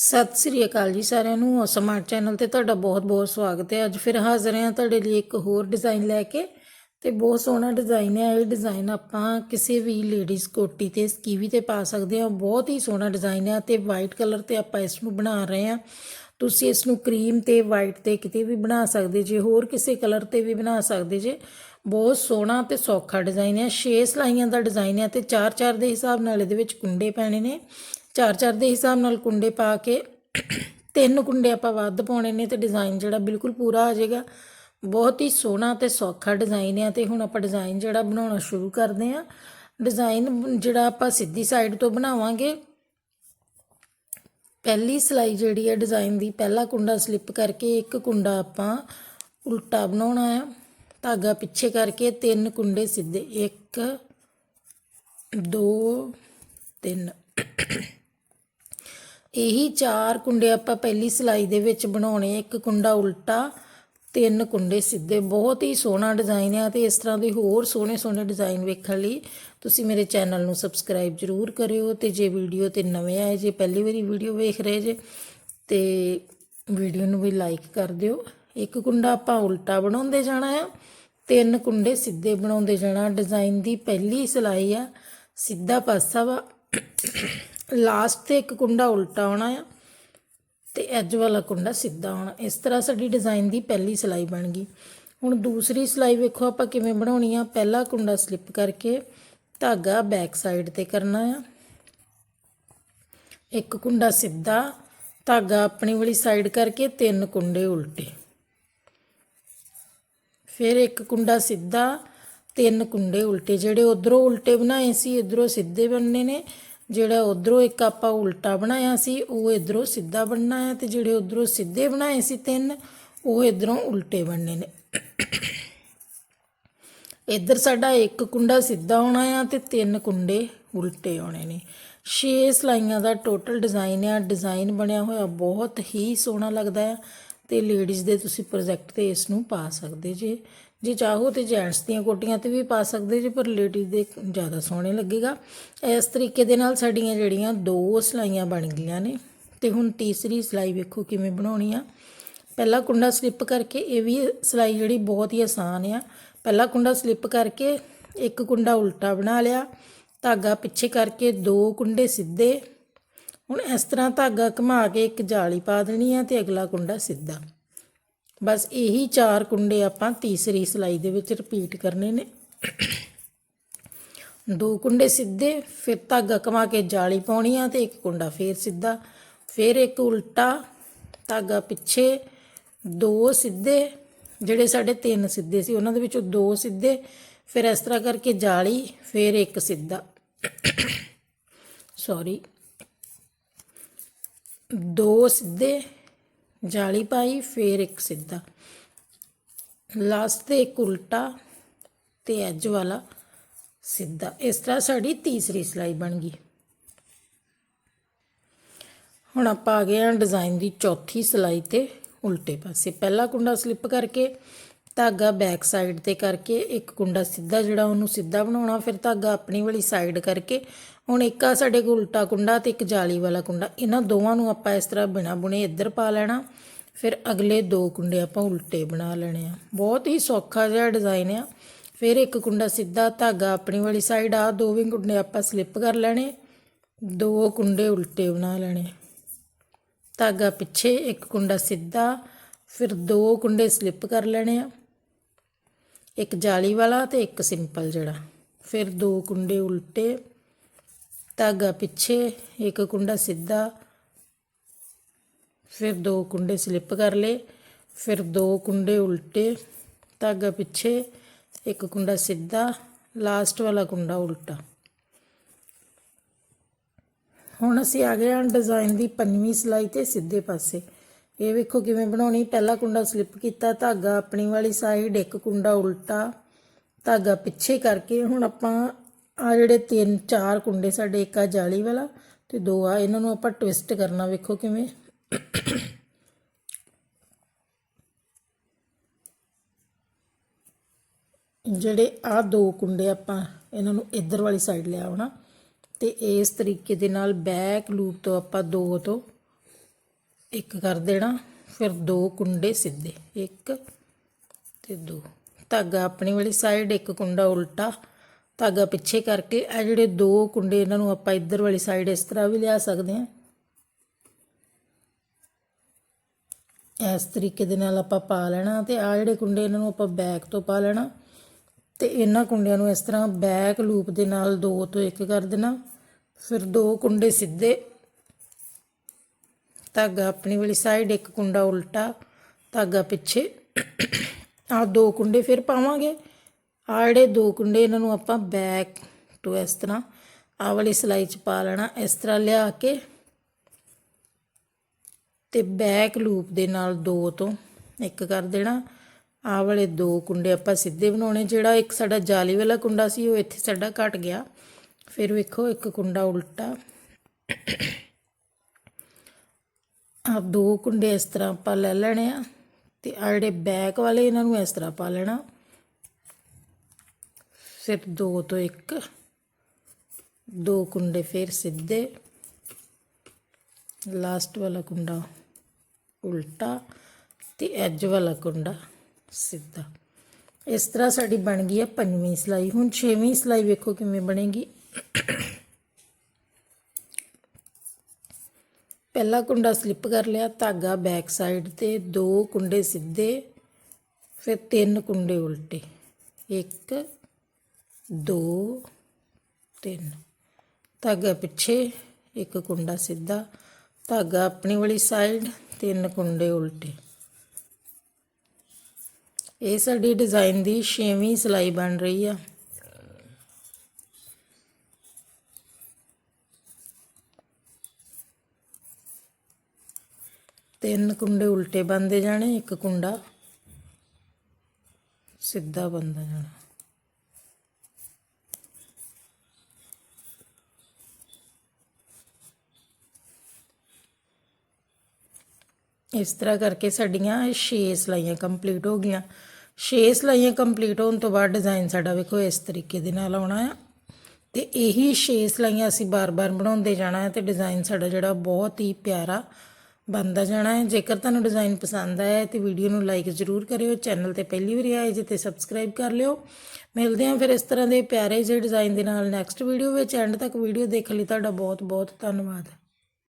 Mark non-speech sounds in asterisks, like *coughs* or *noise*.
ਸਤਿ ਸ੍ਰੀ ਅਕਾਲ ਜੀ ਸਾਰਿਆਂ ਨੂੰ। ਸਮਾਰਟ ਚੈਨਲ ਤੇ ਤੁਹਾਡਾ ਬਹੁਤ-ਬਹੁਤ ਸਵਾਗਤ ਹੈ। ਅੱਜ ਫਿਰ ਹਾਜ਼ਰ ਹਾਂ ਤੁਹਾਡੇ ਲਈ ਇੱਕ ਹੋਰ ਡਿਜ਼ਾਈਨ ਲੈ ਕੇ ਤੇ ਬਹੁਤ ਸੋਹਣਾ ਡਿਜ਼ਾਈਨ ਹੈ। ਇਹ ਡਿਜ਼ਾਈਨ ਆਪਾਂ ਕਿਸੇ ਵੀ ਲੇਡੀਜ਼ ਕੋਟੀ ਤੇ, ਸਕੀਵੀ ਤੇ ਪਾ ਸਕਦੇ ਹਾਂ। ਬਹੁਤ ਹੀ ਸੋਹਣਾ ਡਿਜ਼ਾਈਨ ਹੈ ਤੇ ਵਾਈਟ ਕਲਰ ਤੇ ਆਪਾਂ ਇਸ ਨੂੰ ਬਣਾ ਰਹੇ ਹਾਂ। ਤੁਸੀਂ ਇਸ ਨੂੰ ਕਰੀਮ ਤੇ ਵਾਈਟ ਤੇ ਕਿਤੇ ਵੀ ਬਣਾ ਸਕਦੇ ਜੇ, ਹੋਰ ਕਿਸੇ ਕਲਰ ਤੇ ਵੀ ਬਣਾ ਸਕਦੇ ਜੇ। ਬਹੁਤ ਸੋਹਣਾ ਤੇ ਸੌਖਾ ਡਿਜ਼ਾਈਨ ਹੈ। 6 ਸਲਾਈਆਂ ਦਾ ਡਿਜ਼ਾਈਨ ਹੈ ਤੇ 4-4 ਦੇ ਹਿਸਾਬ ਨਾਲ ਇਹਦੇ ਵਿੱਚ ਕੁੰਡੇ ਪੈਣੇ ਨੇ। 4-4 ਦੇ ਹਿਸਾਬ ਨਾਲ ਕੁੰਡੇ ਪਾ ਕੇ *coughs* ਤਿੰਨ ਕੁੰਡੇ ਆਪਾਂ ਵੱਧ ਪਾਉਣੇ ਨੇ ਤੇ ਡਿਜ਼ਾਈਨ ਜਿਹੜਾ ਬਿਲਕੁਲ ਪੂਰਾ ਆ ਜਾਏਗਾ। ਬਹੁਤ ਹੀ ਸੋਹਣਾ ਤੇ ਸੌਖਾ ਡਿਜ਼ਾਈਨ ਹੈ ਤੇ ਹੁਣ ਆਪਾਂ ਡਿਜ਼ਾਈਨ ਜਿਹੜਾ ਬਣਾਉਣਾ ਸ਼ੁਰੂ ਕਰਦੇ ਹਾਂ। ਡਿਜ਼ਾਈਨ ਜਿਹੜਾ ਆਪਾਂ ਸਿੱਧੀ ਸਾਈਡ ਤੋਂ ਬਣਾਵਾਂਗੇ। ਪਹਿਲੀ ਸਲਾਈ ਜਿਹੜੀ ਹੈ ਡਿਜ਼ਾਈਨ ਦੀ, ਪਹਿਲਾ ਕੁੰਡਾ ਸਲਿੱਪ ਕਰਕੇ ਇੱਕ ਕੁੰਡਾ ਆਪਾਂ ਉਲਟਾ ਬਣਾਉਣਾ ਹੈ। ਧਾਗਾ ਪਿੱਛੇ ਕਰਕੇ ਤਿੰਨ ਕੁੰਡੇ ਸਿੱਧੇ। 1 2 3 ਇਹੀ ਚਾਰ ਕੁੰਡੇ ਆਪਾਂ ਪਹਿਲੀ ਸਿਲਾਈ ਦੇ ਵਿੱਚ ਬਣਾਉਣੇ। ਇੱਕ ਕੁੰਡਾ ਉਲਟਾ, ਤਿੰਨ ਕੁੰਡੇ ਸਿੱਧੇ। ਬਹੁਤ ਹੀ ਸੋਹਣਾ ਡਿਜ਼ਾਈਨ ਹੈ ਤੇ ਇਸ ਤਰ੍ਹਾਂ ਦੇ ਹੋਰ ਸੋਹਣੇ ਸੋਹਣੇ ਡਿਜ਼ਾਈਨ ਵੇਖਣ ਲਈ ਤੁਸੀਂ ਮੇਰੇ ਚੈਨਲ ਨੂੰ ਸਬਸਕ੍ਰਾਈਬ ਜ਼ਰੂਰ ਕਰਿਓ ਤੇ ਜੇ ਵੀਡੀਓ ਤੇ ਨਵੇਂ ਆਏ, ਜੇ ਪਹਿਲੀ ਵਾਰੀ ਵੀਡੀਓ ਵੇਖ ਰਹੇ ਜੇ, ਤੇ ਵੀਡੀਓ ਨੂੰ ਵੀ ਲਾਈਕ ਕਰ ਦਿਓ। ਇੱਕ ਕੁੰਡਾ ਆਪਾਂ ਉਲਟਾ ਬਣਾਉਂਦੇ ਜਾਣਾ ਆ, ਤਿੰਨ ਕੁੰਡੇ ਸਿੱਧੇ ਬਣਾਉਂਦੇ ਜਾਣਾ। ਡਿਜ਼ਾਈਨ ਦੀ ਪਹਿਲੀ ਸਿਲਾਈ ਆ, ਸਿੱਧਾ ਪਾਸਾ ਵਾ। ਲਾਸਟ ਤੇ ਇੱਕ ਕੁੰਡਾ ਉਲਟਾ ਆਉਣਾ ਆ ਤੇ ਐਜ ਵਾਲਾ ਕੁੰਡਾ ਸਿੱਧਾ ਆਉਣਾ। ਇਸ ਤਰ੍ਹਾਂ ਸਾਡੀ ਡਿਜ਼ਾਈਨ ਦੀ ਪਹਿਲੀ ਸਿਲਾਈ ਬਣ ਗਈ। ਹੁਣ ਦੂਸਰੀ ਸਿਲਾਈ ਵੇਖੋ ਆਪਾਂ ਕਿਵੇਂ ਬਣਾਉਣੀ ਆ। ਪਹਿਲਾ ਕੁੰਡਾ ਸਲਿੱਪ ਕਰਕੇ ਧਾਗਾ ਬੈਕ ਸਾਈਡ ਤੇ ਕਰਨਾ ਆ। ਇੱਕ ਕੁੰਡਾ ਸਿੱਧਾ, ਧਾਗਾ ਆਪਣੀ ਵਾਲੀ ਸਾਈਡ ਕਰਕੇ ਤਿੰਨ ਕੁੰਡੇ ਉਲਟੇ। ਫਿਰ ਇੱਕ ਕੁੰਡਾ ਸਿੱਧਾ, ਤਿੰਨ ਕੁੰਡੇ ਉਲਟੇ। ਜਿਹੜੇ ਉਧਰੋਂ ਉਲਟੇ ਬਣਾਏ ਸੀ, ਇਧਰੋਂ ਸਿੱਧੇ ਬਣਨੇ ਨੇ। ਜਿਹੜਾ ਉਧਰੋਂ ਇੱਕ ਆਪਾਂ ਉਲਟਾ ਬਣਾਇਆ ਸੀ, ਉਹ ਇਧਰੋਂ ਸਿੱਧਾ ਬਣਨਾ ਹੈ ਤੇ ਜਿਹੜੇ ਉਧਰੋਂ ਸਿੱਧੇ ਬਣਾਏ ਸੀ ਤਿੰਨ, ਉਹ ਇਧਰੋਂ ਉਲਟੇ ਬਣਨੇ ਨੇ। ਇੱਧਰ ਸਾਡਾ ਇੱਕ ਕੁੰਡਾ ਸਿੱਧਾ ਆਉਣਾ ਆ ਤੇ ਤਿੰਨ ਕੁੰਡੇ ਉਲਟੇ ਆਉਣੇ ਨੇ। 6 ਸਲਾਈਆਂ ਦਾ ਟੋਟਲ ਡਿਜ਼ਾਈਨ ਆ। ਡਿਜ਼ਾਈਨ ਬਣਿਆ ਹੋਇਆ ਬਹੁਤ ਹੀ ਸੋਹਣਾ ਲੱਗਦਾ ਹੈ ਤੇ ਲੇਡੀਜ਼ ਦੇ ਤੁਸੀਂ ਪ੍ਰੋਜੈਕਟ ਤੇ ਇਸ ਨੂੰ ਪਾ ਸਕਦੇ ਜੇ। ਜੇ ਚਾਹੋ ਤੇ ਜੈਂਟਸ ਦੀਆਂ ਕੋਟੀਆਂ ਤੇ ਵੀ ਪਾ ਸਕਦੇ ਜੇ, ਪਰ ਲੇਡੀਜ਼ ਦੇ ਜ਼ਿਆਦਾ ਸੋਹਣੇ ਲੱਗੇਗਾ। ਇਸ ਤਰੀਕੇ ਦੇ ਨਾਲ ਸਾਡੀਆਂ ਜਿਹੜੀਆਂ ਦੋ ਸਲਾਈਆਂ ਬਣ ਗਈਆਂ ਨੇ, ਤੇ ਹੁਣ ਤੀਸਰੀ ਸਲਾਈ ਵੇਖੋ ਕਿਵੇਂ ਬਣਾਉਣੀ ਆ। ਪਹਿਲਾ ਕੁੰਡਾ ਸਲਿੱਪ ਕਰਕੇ ਇਹ ਵੀ ਸਲਾਈ ਜਿਹੜੀ ਬਹੁਤ ਹੀ ਆਸਾਨ ਆ। ਪਹਿਲਾ ਕੁੰਡਾ ਸਲਿੱਪ ਕਰਕੇ ਇੱਕ ਕੁੰਡਾ ਉਲਟਾ ਬਣਾ ਲਿਆ, ਧਾਗਾ ਪਿੱਛੇ ਕਰਕੇ ਦੋ ਕੁੰਡੇ ਸਿੱਧੇ ਹੁਣ ਇਸ ਤਰ੍ਹਾਂ ਧਾਗਾ ਘੁਮਾ ਕੇ ਇੱਕ ਜਾਲੀ ਪਾ ਦੇਣੀ ਆ ਤੇ ਅਗਲਾ ਕੁੰਡਾ ਸਿੱਧਾ। ਬਸ ਇਹੀ ਚਾਰ ਕੁੰਡੇ ਆਪਾਂ ਤੀਸਰੀ ਸਲਾਈ ਦੇ ਵਿੱਚ ਰਿਪੀਟ ਕਰਨੇ ਨੇ। ਦੋ ਕੁੰਡੇ ਸਿੱਧੇ, ਫਿਰ ਧਾਗਾ ਘੁਮਾ ਕੇ ਜਾਲੀ ਪਾਉਣੀ ਆ ਤੇ ਇੱਕ ਕੁੰਡਾ ਫੇਰ ਸਿੱਧਾ, ਫਿਰ ਇੱਕ ਉਲਟਾ, ਧਾਗਾ ਪਿੱਛੇ ਦੋ ਸਿੱਧੇ, ਜਿਹੜੇ ਸਾਡੇ ਤਿੰਨ ਸਿੱਧੇ ਸੀ ਉਹਨਾਂ ਦੇ ਵਿੱਚੋਂ ਦੋ ਸਿੱਧੇ, ਫਿਰ ਇਸ ਤਰ੍ਹਾਂ ਕਰਕੇ ਜਾਲੀ, ਫਿਰ ਇੱਕ ਸਿੱਧਾ। *coughs* ਸੌਰੀ ਦੋ ਸਿੱਧੇ, ਜਾਲੀ ਪਾਈ, ਫਿਰ ਇੱਕ ਸਿੱਧਾ। ਲਾਸਟ ਤੇ ਇੱਕ ਉਲਟਾ ਤੇ ਐਜ ਵਾਲਾ ਸਿੱਧਾ। ਇਸ ਤਰ੍ਹਾਂ ਸਾਡੀ ਤੀਸਰੀ ਸਲਾਈ ਬਣ ਗਈ। ਹੁਣ ਆਪਾਂ ਆ ਗਏ ਹਾਂ ਡਿਜ਼ਾਈਨ ਦੀ ਚੌਥੀ ਸਲਾਈ ਤੇ ਉਲਟੇ ਪਾਸੇ। ਪਹਿਲਾ ਕੁੰਡਾ ਸਲਿੱਪ ਕਰਕੇ ਧਾਗਾ ਬੈਕ ਸਾਈਡ ਤੇ ਕਰਕੇ ਇੱਕ ਕੁੰਡਾ ਸਿੱਧਾ ਜਿਹੜਾ ਉਹਨੂੰ ਸਿੱਧਾ ਬਣਾਉਣਾ, ਫਿਰ ਧਾਗਾ ਆਪਣੀ ਵਾਲੀ ਸਾਈਡ ਕਰਕੇ, ਹੁਣ ਇੱਕ ਆ ਸਾਡੇ ਕੋਲ ਉਲਟਾ ਕੁੰਡਾ ਤੇ ਇੱਕ ਜਾਲੀ ਵਾਲਾ ਕੁੰਡਾ। ਇਹਨਾਂ ਦੋਵਾਂ ਨੂੰ ਆਪਾਂ ਇਸ ਤਰ੍ਹਾਂ ਬਿਨਾ ਬੁਣੇ ਇੱਧਰ ਪਾ ਲੈਣਾ, ਫਿਰ ਅਗਲੇ ਦੋ ਕੁੰਡੇ ਆਪਾਂ ਉਲਟੇ ਬਣਾ ਲੈਣੇ ਆ। ਬਹੁਤ ਹੀ ਸੌਖਾ ਜਿਹਾ ਡਿਜ਼ਾਈਨ ਆ। ਫਿਰ ਇੱਕ ਕੁੰਡਾ ਸਿੱਧਾ ਧਾਗਾ ਆਪਣੀ ਵਾਲੀ ਸਾਈਡ ਆ ਦੋਵੇਂ ਕੁੰਡੇ ਆਪਾਂ ਸਲਿੱਪ ਕਰ ਲੈਣੇ, ਦੋ ਕੁੰਡੇ ਉਲਟੇ ਬਣਾ ਲੈਣੇ। ਧਾਗਾ ਪਿੱਛੇ ਇੱਕ ਕੁੰਡਾ ਸਿੱਧਾ, ਫਿਰ ਦੋ ਕੁੰਡੇ ਸਲਿੱਪ ਕਰ ਲੈਣੇ ਆ। ਇੱਕ ਜਾਲੀ ਵਾਲਾ ਤੇ ਇੱਕ ਸਿੰਪਲ ਜਿਹੜਾ। ਫਿਰ ਦੋ ਕੁੰਡੇ ਉਲਟੇ, ਧਾਗਾ ਪਿੱਛੇ, ਇੱਕ ਕੁੰਡਾ ਸਿੱਧਾ, ਫਿਰ ਦੋ ਕੁੰਡੇ ਸਲਿੱਪ ਕਰ ਲਏ, ਫਿਰ ਦੋ ਕੁੰਡੇ ਉਲਟੇ, ਧਾਗਾ ਪਿੱਛੇ, ਇੱਕ ਕੁੰਡਾ ਸਿੱਧਾ, ਲਾਸਟ ਵਾਲਾ ਕੁੰਡਾ ਉਲਟਾ। ਹੁਣ ਅਸੀਂ ਆ ਗਏ ਹਾਂ ਡਿਜ਼ਾਈਨ ਦੀ ਪੰਜਵੀਂ ਸਲਾਈ ਤੇ ਸਿੱਧੇ ਪਾਸੇ। ਇਹ ਵੇਖੋ ਕਿਵੇਂ ਬਣਾਉਣੀ। ਪਹਿਲਾ ਕੁੰਡਾ ਸਲਿੱਪ ਕੀਤਾ, ਧਾਗਾ ਆਪਣੀ ਵਾਲੀ ਸਾਈਡ ਇੱਕ ਕੁੰਡਾ ਉਲਟਾ, ਧਾਗਾ ਪਿੱਛੇ ਕਰਕੇ। ਹੁਣ ਆਪਾਂ ਆ ਜਿਹੜੇ ਤਿੰਨ ਚਾਰ ਕੁੰਡੇ ਸਾਡੇ, ਇੱਕ ਆ ਜਾਲੀ ਵਾਲਾ ਤੇ ਦੋ ਆ, ਇਹਨਾਂ ਨੂੰ ਆਪਾਂ ਟਵਿਸਟ ਕਰਨਾ ਵੇਖੋ ਕਿਵੇਂ। ਜਿਹੜੇ ਆ ਦੋ ਕੁੰਡੇ ਆਪਾਂ ਇਹਨਾਂ ਨੂੰ ਇੱਧਰ ਵਾਲੀ ਸਾਈਡ ਲਿਆਉਣਾ ਤੇ ਇਸ ਤਰੀਕੇ ਦੇ ਨਾਲ ਬੈਕ ਲੂਪ ਤੋਂ ਆਪਾਂ ਦੋ ਤੋਂ ਇੱਕ ਕਰ ਦੇਣਾ, ਫਿਰ ਦੋ ਕੁੰਡੇ ਸਿੱਧੇ, ਇੱਕ ਤੇ ਦੋ। ਧਾਗਾ ਆਪਣੀ ਵਾਲੀ ਸਾਈਡ ਇੱਕ ਕੁੰਡਾ ਉਲਟਾ। ਧਾਗਾ ਪਿੱਛੇ ਕਰਕੇ, ਇਹ ਜਿਹੜੇ ਦੋ ਕੁੰਡੇ ਇਹਨਾਂ ਨੂੰ ਆਪਾਂ ਇੱਧਰ ਵਾਲੀ ਸਾਈਡ ਇਸ ਤਰ੍ਹਾਂ ਵੀ ਲਿਆ ਸਕਦੇ ਹਾਂ। ਇਸ ਤਰੀਕੇ ਦੇ ਨਾਲ ਆਪਾਂ ਪਾ ਲੈਣਾ ਤੇ ਆ ਜਿਹੜੇ ਕੁੰਡੇ ਇਹਨਾਂ ਨੂੰ ਆਪਾਂ ਬੈਕ ਤੋਂ ਪਾ ਲੈਣਾ ਤੇ ਇਹਨਾਂ ਕੁੰਡਿਆਂ ਨੂੰ ਇਸ ਤਰ੍ਹਾਂ ਬੈਕ ਲੂਪ ਦੇ ਨਾਲ ਦੋ ਤੋਂ ਇੱਕ ਕਰ ਦੇਣਾ। ਫਿਰ ਦੋ ਕੁੰਡੇ ਸਿੱਧੇ ਧਾਗਾ ਆਪਣੀ ਵਾਲੀ ਸਾਈਡ ਇੱਕ ਕੁੰਡਾ ਉਲਟਾ, ਧਾਗਾ ਪਿੱਛੇ। ਆ ਦੋ ਕੁੰਡੇ ਫਿਰ ਪਾਵਾਂਗੇ। ਆ ਜਿਹੜੇ ਦੋ ਕੁੰਡੇ ਇਹਨਾਂ ਨੂੰ ਆਪਾਂ ਬੈਕ ਟੂ ਇਸ ਤਰ੍ਹਾਂ ਆ ਵਾਲੀ ਸਲਾਈ ਚ ਪਾ ਲੈਣਾ, ਇਸ ਤਰ੍ਹਾਂ ਲਿਆ ਕੇ ਤੇ ਬੈਕ ਲੂਪ ਦੇ ਨਾਲ ਦੋ ਤੋਂ ਇੱਕ ਕਰ ਦੇਣਾ। ਆਹ ਵਾਲੇ ਦੋ ਕੁੰਡੇ ਆਪਾਂ ਸਿੱਧੇ ਬਣਾਉਣੇ, ਜਿਹੜਾ ਇੱਕ ਸਾਡਾ ਜਾਲੀ ਵਾਲਾ ਕੁੰਡਾ ਸੀ, ਉਹ ਇੱਥੇ ਸਾਡਾ ਘਟ ਗਿਆ। ਫਿਰ ਵੇਖੋ, ਇੱਕ ਕੁੰਡਾ ਉਲਟਾ। ਆ ਦੋ ਕੁੰਡੇ ਇਸ ਤਰ੍ਹਾਂ ਆਪਾਂ ਲੈ ਲੈਣੇ ਆ ਤੇ ਆ ਜਿਹੜੇ ਬੈਕ ਵਾਲੇ ਇਹਨਾਂ ਨੂੰ ਇਸ ਤਰ੍ਹਾਂ ਪਾ ਲੈਣਾ। ਫਿਰ ਦੋ ਤੋਂ ਇੱਕ। ਦੋ ਕੁੰਡੇ ਫਿਰ ਸਿੱਧੇ। ਲਾਸਟ ਵਾਲਾ ਕੁੰਡਾ ਉਲਟਾ ਤੇ ਐਜ ਵਾਲਾ ਕੁੰਡਾ ਸਿੱਧਾ। ਇਸ ਤਰ੍ਹਾਂ ਸਾਡੀ ਬਣ ਗਈ ਹੈ ਪੰਜਵੀਂ ਸਲਾਈ। ਹੁਣ ਛੇਵੀਂ ਸਲਾਈ ਵੇਖੋ ਕਿਵੇਂ ਬਣੇਗੀ। ਪਹਿਲਾ ਕੁੰਡਾ ਸਲਿੱਪ ਕਰ ਲਿਆ, ਧਾਗਾ ਬੈਕ ਸਾਈਡ ਤੇ, ਦੋ ਕੁੰਡੇ ਸਿੱਧੇ, ਫਿਰ ਤਿੰਨ ਕੁੰਡੇ ਉਲਟੇ। 1 2 3 ਧਾਗਾ ਪਿੱਛੇ, ਇੱਕ ਕੁੰਡਾ ਸਿੱਧਾ। ਧਾਗਾ ਆਪਣੀ ਵਾਲੀ ਸਾਈਡ, ਤਿੰਨ ਕੁੰਡੇ ਉਲਟੇ। ਇਹ ਸਾਡੀ ਡਿਜ਼ਾਈਨ ਦੀ 6ਵੀਂ ਸਲਾਈ ਬਣ ਰਹੀ ਆ। ਤਿੰਨ ਕੁੰਡੇ ਉਲਟੇ ਬੰਦੇ ਜਾਣੇ, ਇੱਕ ਕੁੰਡਾ ਸਿੱਧਾ ਬੰਦਾ ਜਾਣਾ। ਇਸ ਤਰ੍ਹਾਂ ਕਰਕੇ ਸਾਡੀਆਂ 6 ਸਲਾਈਆਂ ਕੰਪਲੀਟ ਹੋ ਗਈਆਂ। 6 ਸਲਾਈਆਂ ਕੰਪਲੀਟ ਹੋਣ ਤੋਂ ਬਾਅਦ ਡਿਜ਼ਾਈਨ ਸਾਡਾ ਵੇਖੋ ਇਸ ਤਰੀਕੇ ਦੇ ਨਾਲ ਆਉਣਾ ਆ। ਤੇ ਇਹੀ 6 ਸਲਾਈਆਂ ਅਸੀਂ ਬਾਰ-ਬਾਰ ਬਣਾਉਂਦੇ ਜਾਣਾ ਹੈ ਤੇ ਡਿਜ਼ਾਈਨ ਸਾਡਾ ਜਿਹੜਾ ਬਹੁਤ ਹੀ ਪਿਆਰਾ ਬਣਦਾ ਜਾਣਾ ਹੈ। ਜੇਕਰ ਤੁਹਾਨੂੰ ਡਿਜ਼ਾਈਨ ਪਸੰਦ ਆਇਆ ਤੇ ਵੀਡੀਓ ਨੂੰ ਲਾਈਕ ਜ਼ਰੂਰ ਕਰਿਓ। ਚੈਨਲ ਤੇ ਪਹਿਲੀ ਵਾਰੀ ਆਏ ਜੇ ਤੇ ਸਬਸਕ੍ਰਾਈਬ ਕਰ ਲਿਓ। ਮਿਲਦੇ ਹਾਂ ਫਿਰ ਇਸ ਤਰ੍ਹਾਂ ਦੇ ਪਿਆਰੇ ਜਿਹੇ ਡਿਜ਼ਾਈਨ ਦੇ ਨਾਲ ਨੈਕਸਟ ਵੀਡੀਓ ਵਿੱਚ। ਐਂਡ ਤੱਕ ਵੀਡੀਓ ਦੇਖਣ ਲਈ। ਤੁਹਾਡਾ ਬਹੁਤ ਬਹੁਤ ਧੰਨਵਾਦ।